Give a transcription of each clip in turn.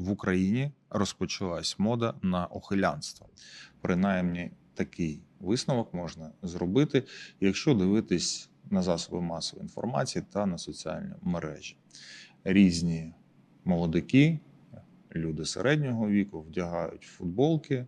в Україні розпочалась мода на ухилянство. Принаймні, такий висновок можна зробити, якщо дивитись на засоби масової інформації та на соціальні мережі. Різні молодики, люди середнього віку вдягають футболки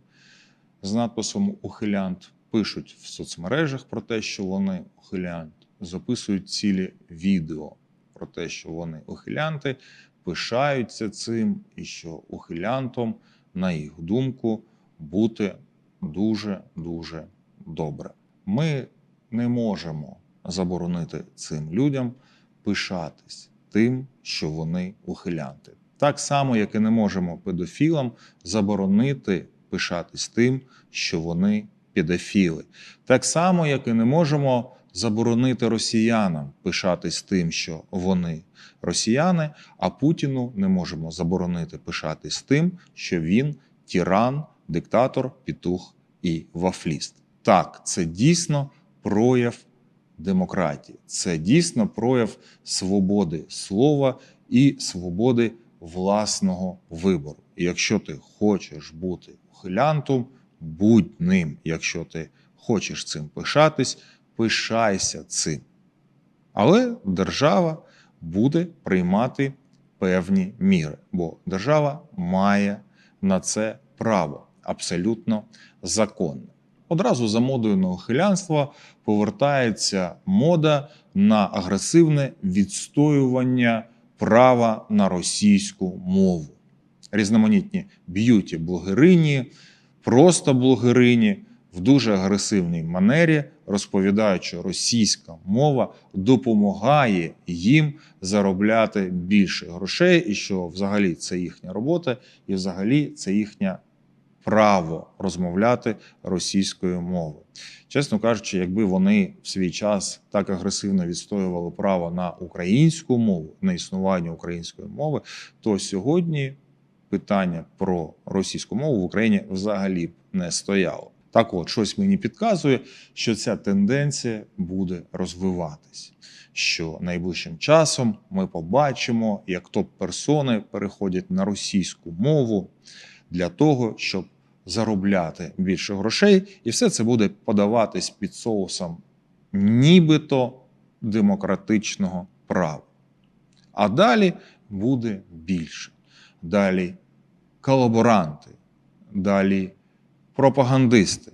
з надписом Ухилянт, пишуть в соцмережах про те, що вони ухилянт, записують цілі відео про те, що вони ухилянти, пишаються цим, і що ухилянтом, на їх думку, бути дуже дуже добре. Ми не можемо заборонити цим людям пишатись тим, що вони ухилянти. Так само, як і не можемо педофілам заборонити пишатись тим, що вони педофіли. Так само, як і не можемо заборонити росіянам пишатись тим, що вони росіяни, а Путіну не можемо заборонити пишатись тим, що він тиран, диктатор, петух і вафліст. Так, це дійсно прояв демократії, це дійсно прояв свободи слова і свободи власного вибору. І якщо ти хочеш бути ухилянтом, будь ним. Якщо ти хочеш цим пишатись, пишайся цим. Але держава буде приймати певні міри, бо держава має на це право абсолютно законне. Одразу за модою на ухилянство повертається мода на агресивне відстоювання права на російську мову. Різноманітні б'юті-блогерині, просто блогерині в дуже агресивній манері розповідають, що російська мова допомагає їм заробляти більше грошей, і що взагалі це їхня робота, і взагалі це їхнє право розмовляти російською мовою. Чесно кажучи, якби вони в свій час так агресивно відстоювали право на українську мову, на існування української мови, то сьогодні питання про російську мову в Україні взагалі б не стояло. Так от, щось мені підказує, що ця тенденція буде розвиватись. Що найближчим часом ми побачимо, як топ-персони переходять на російську мову для того, щоб заробляти більше грошей, і все це буде подаватись під соусом нібито демократичного права. А далі буде більше. Далі колаборанти, далі пропагандисти,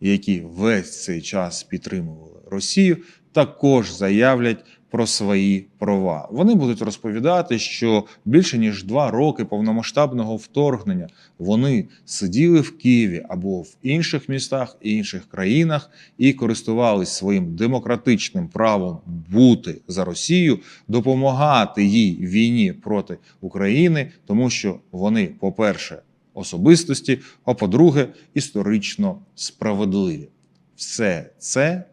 які весь цей час підтримували Росію, також заявлять про свої права. Вони будуть розповідати, що більше ніж два роки повномасштабного вторгнення вони сиділи в Києві або в інших містах і інших країнах і користувались своїм демократичним правом бути за Росію, допомагати їй війні проти України, тому що вони, по-перше, особистості, а по-друге, історично справедливі. Все це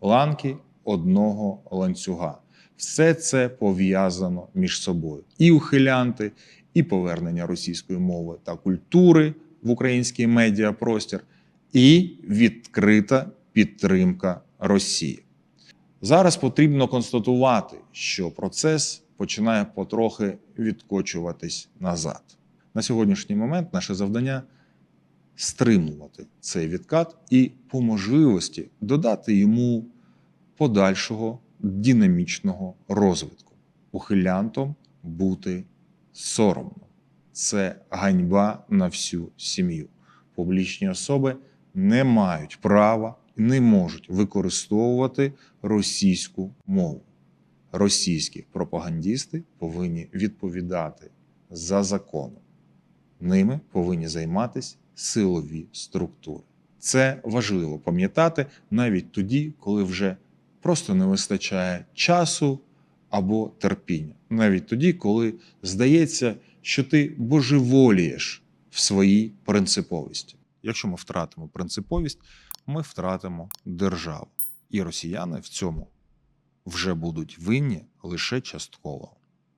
ланки одного ланцюга. Все це пов'язано між собою. І ухилянти, і повернення російської мови та культури в український медіапростір, і відкрита підтримка Росії. Зараз потрібно констатувати, що процес починає потрохи відкочуватись назад. На сьогоднішній момент наше завдання стримувати цей відкат і по можливості додати йому подальшого динамічного розвитку. Ухилянтом бути соромно. Це ганьба на всю сім'ю. Публічні особи не мають права і не можуть використовувати російську мову. Російські пропагандісти повинні відповідати за законом. Ними повинні займатися силові структури. Це важливо пам'ятати навіть тоді, коли вже просто не вистачає часу або терпіння. Навіть тоді, коли здається, що ти божеволієш в своїй принциповості. Якщо ми втратимо принциповість, ми втратимо державу. І росіяни в цьому вже будуть винні лише частково.